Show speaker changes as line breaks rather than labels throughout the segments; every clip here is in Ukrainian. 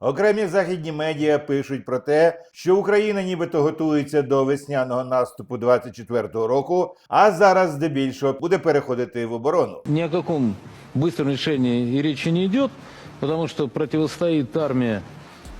Окремі західні медіа пишуть про те, що Україна нібито готується до весняного наступу 24-го року, а зараз здебільшого буде переходити в оборону.
Ни о каком быстром решении и речи не идет, потому что противостоит армия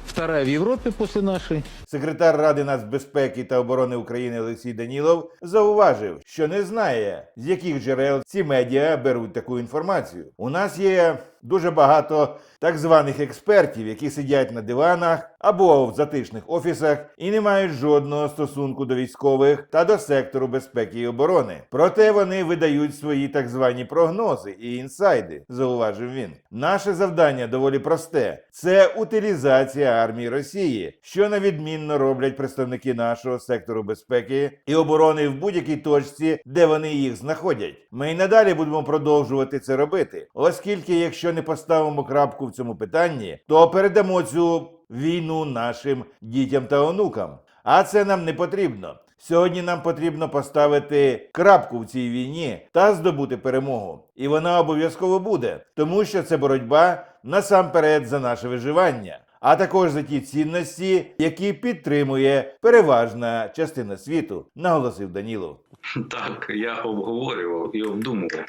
вторая в Европе после нашей.
Секретар Ради нацбезпеки та оборони України Олексій Данілов зауважив, що не знає, з яких джерел ці медіа беруть таку інформацію. У нас є дуже багато так званих експертів, які сидять на диванах або в затишних офісах і не мають жодного стосунку до військових та до сектору безпеки і оборони. Проте вони видають свої так звані прогнози і інсайди, зауважив він. Наше завдання доволі просте: це утилізація армії Росії, що невідмінно роблять представники нашого сектору безпеки і оборони в будь-якій точці, де вони їх знаходять. Ми й надалі будемо продовжувати це робити, оскільки, якщо не поставимо крапку в цьому питанні, то передамо цю війну нашим дітям та онукам. А це нам не потрібно. Сьогодні нам потрібно поставити крапку в цій війні та здобути перемогу. І вона обов'язково буде, тому що це боротьба насамперед за наше виживання, а також за ті цінності, які підтримує переважна частина світу, наголосив Данілов.
Так, я обговорював і обдумував.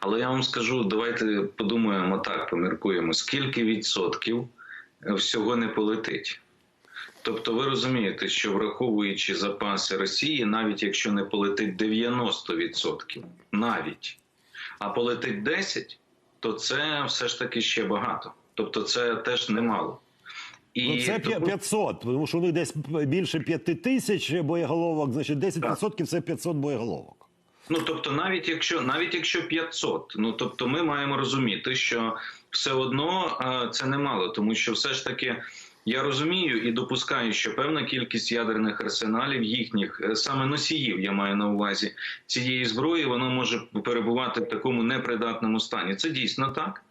Але я вам скажу, давайте подумаємо так, поміркуємо, скільки відсотків всього не полетить. Тобто ви розумієте, що враховуючи запаси Росії, навіть якщо не полетить 90%, навіть, а полетить 10%, то це все ж таки ще багато. Тобто це теж немало. І
Ну, це п'я-
тому-
500, тому що у них десь більше 5 тисяч боєголовок, значить 10% це 500 боєголовок.
Ну тобто, навіть якщо навіть якщо 500, ну тобто, ми маємо розуміти, що все одно е, це немало, тому що все ж таки. Я розумію і допускаю, що певна кількість ядерних арсеналів їхніх е, саме носіїв, я маю на увазі цієї зброї, воно може перебувати в такому непридатному стані. Це дійсно так.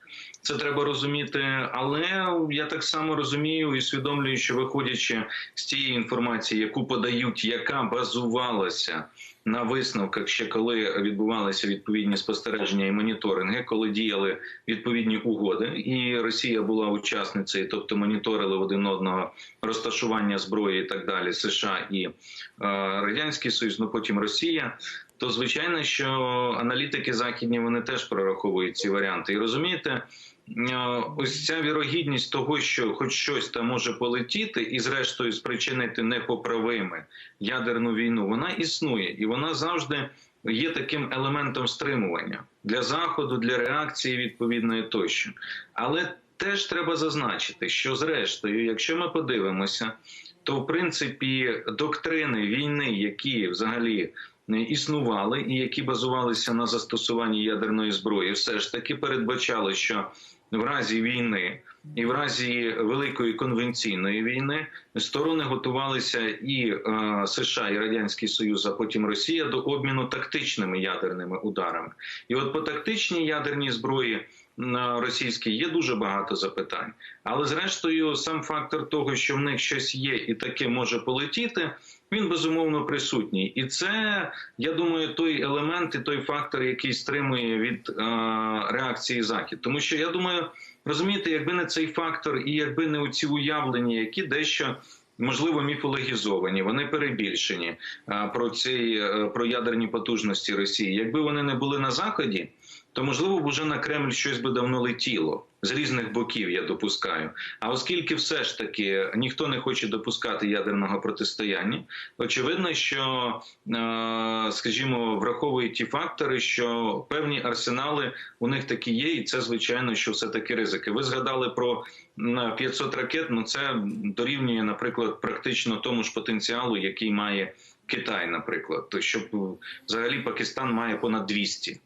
Це треба розуміти, але я так само розумію і усвідомлюю, що виходячи з тієї інформації, яку подають, яка базувалася на висновках, ще коли відбувалися відповідні спостереження і моніторинги, коли діяли відповідні угоди, і Росія була учасницею, тобто моніторили один одного розташування зброї і так далі, США і е, радянський Союз, ну потім Росія. То звичайно, що аналітики західні вони теж прораховують ці варіанти, і розумієте. Е, Ось ця вірогідність того, що хоч щось там може полетіти, і зрештою спричинити непоправиме ядерну війну, вона існує, і вона завжди є таким елементом стримування для заходу, для реакції відповідної тощо. Але теж треба зазначити, що зрештою, якщо ми подивимося, то в принципі доктрини війни, які взагалі існували і які базувалися на застосуванні ядерної зброї, все ж таки передбачали, що в разі війни і в разі великої конвенційної війни сторони готувалися і е, США, і Радянський Союз, а потім Росія до обміну тактичними ядерними ударами. І от по тактичній ядерній зброї російській є дуже багато запитань. Але зрештою, сам фактор того, що в них щось є і таке може полетіти, він безумовно присутній. І це, я думаю, той елемент і той фактор, який стримує від е, реакції захід. Тому що я думаю, розумієте, якби не цей фактор, і якби не оці уявлення, які дещо. Можливо, міфологізовані, вони перебільшені а, про ці е, про ядерні потужності Росії. Якби вони не були на заході, то можливо б уже на Кремль щось би давно летіло з різних боків. Я допускаю. А оскільки все ж таки ніхто не хоче допускати ядерного протистояння, очевидно, що е, скажімо, враховують ті фактори, що певні арсенали у них такі є, і це звичайно, що все таки ризики. Ви згадали про м, 500 ракет. Ну це дорівнює, наприклад, практично тому ж потенціалу, який має Китай, наприклад, то щоб взагалі Пакистан має понад 200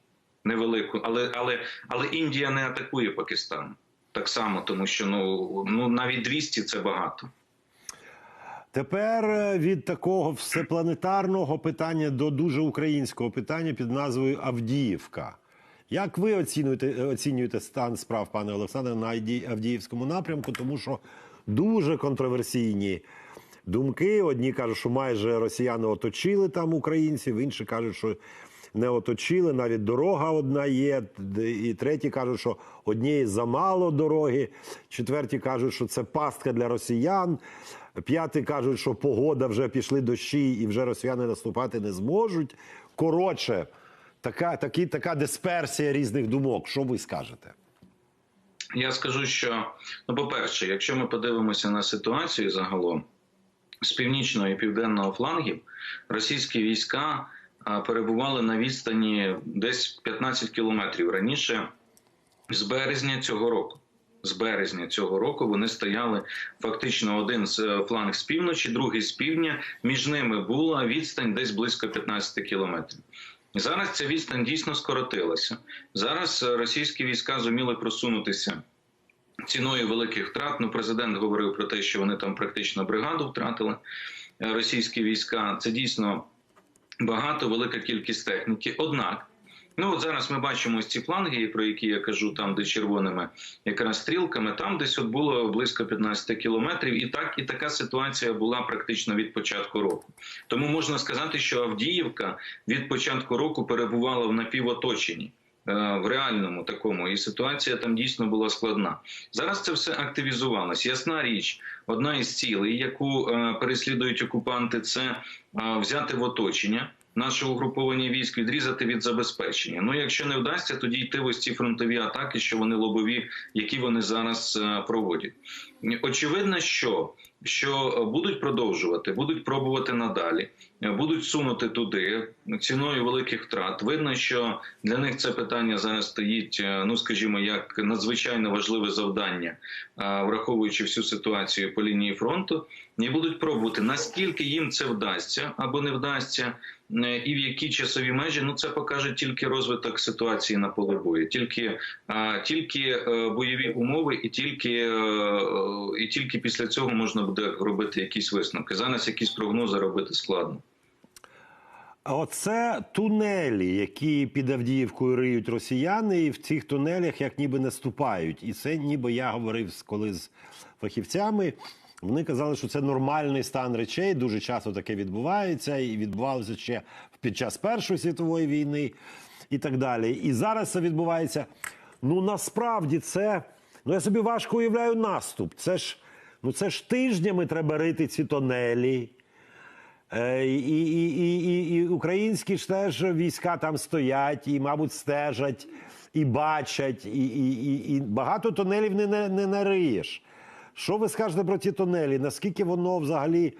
невелику, але але але Індія не атакує Пакистан так само, тому що ну ну навіть 200 – це багато.
Тепер е, від такого всепланетарного питання до дуже українського питання під назвою Авдіївка. Як ви оцінюєте, оцінюєте стан справ, пане Олександре, на Авдіївському напрямку? Тому що дуже контроверсійні думки. Одні кажуть, що майже росіяни оточили там українців, інші кажуть, що не оточили. Навіть дорога одна є. І треті кажуть, що однієї замало дороги. Четверті кажуть, що це пастка для росіян. П'яті кажуть, що погода вже пішли дощі, і вже росіяни наступати не зможуть. Коротше, така, такі, така дисперсія різних думок. Що ви скажете?
Я скажу, що ну, по-перше, якщо ми подивимося на ситуацію загалом з північного і південного флангів, російські війська перебували на відстані десь 15 кілометрів раніше з березня цього року. З березня цього року вони стояли фактично один з е, фланг з півночі, другий з півдня. Між ними була відстань десь близько 15 кілометрів. Зараз ця відстань дійсно скоротилася. Зараз російські війська зуміли просунутися ціною великих втрат. Ну, президент говорив про те, що вони там практично бригаду втратили. е, Російські війська це дійсно багато, велика кількість техніки. Однак, ну от зараз ми бачимо ці фланги, про які я кажу, там, де червоними якраз стрілками, там десь от було близько 15 кілометрів, і так і така ситуація була практично від початку року. Тому можна сказати, що Авдіївка від початку року перебувала в напівоточенні. Е, В реальному такому і ситуація там дійсно була складна. Зараз це все активізувалось. Ясна річ, одна із цілей, яку е, переслідують окупанти, це е, взяти в оточення наше угруповання військ, відрізати від забезпечення. Ну якщо не вдасться, тоді йти в ось ці фронтові атаки, що вони лобові, які вони зараз проводять. Очевидно, що що е, будуть продовжувати, будуть пробувати надалі, е, будуть сунути туди ціною великих втрат. Видно, що для них це питання зараз стоїть, е, ну скажімо, як надзвичайно важливе завдання, враховуючи всю ситуацію по лінії фронту, і будуть пробувати наскільки їм це вдасться або не вдасться, і в які часові межі. Ну це покаже тільки розвиток ситуації на полі бою, тільки, тільки бойові умови, і тільки, і тільки після цього можна буде робити якісь висновки. Зараз якісь прогнози робити складно.
А Оце тунелі, які під Авдіївкою риють росіяни, і в цих тунелях як ніби наступають. І це ніби я говорив коли з фахівцями. Вони казали, що це нормальний стан речей. Дуже часто таке відбувається, і відбувалося ще під час Першої світової війни і так далі. І зараз це відбувається. Ну насправді це. Ну я собі важко уявляю наступ. Це ж, ну це ж тижнями треба рити ці тунелі. Е, І, і, і, і, українські ж теж війська там стоять, і, мабуть, стежать, і бачать, і, і, і, багато тунелів не, не, не нариєш. Що ви скажете про ті тунелі? Наскільки воно взагалі.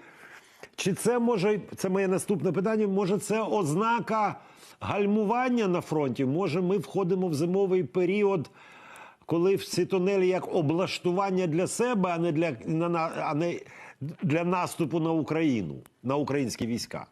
Чи це може, це моє наступне питання, може це ознака гальмування на фронті? Може, ми входимо в зимовий період, коли в ці тунелі як облаштування для себе, а не для, на- а не для наступу на Україну, на українські війська?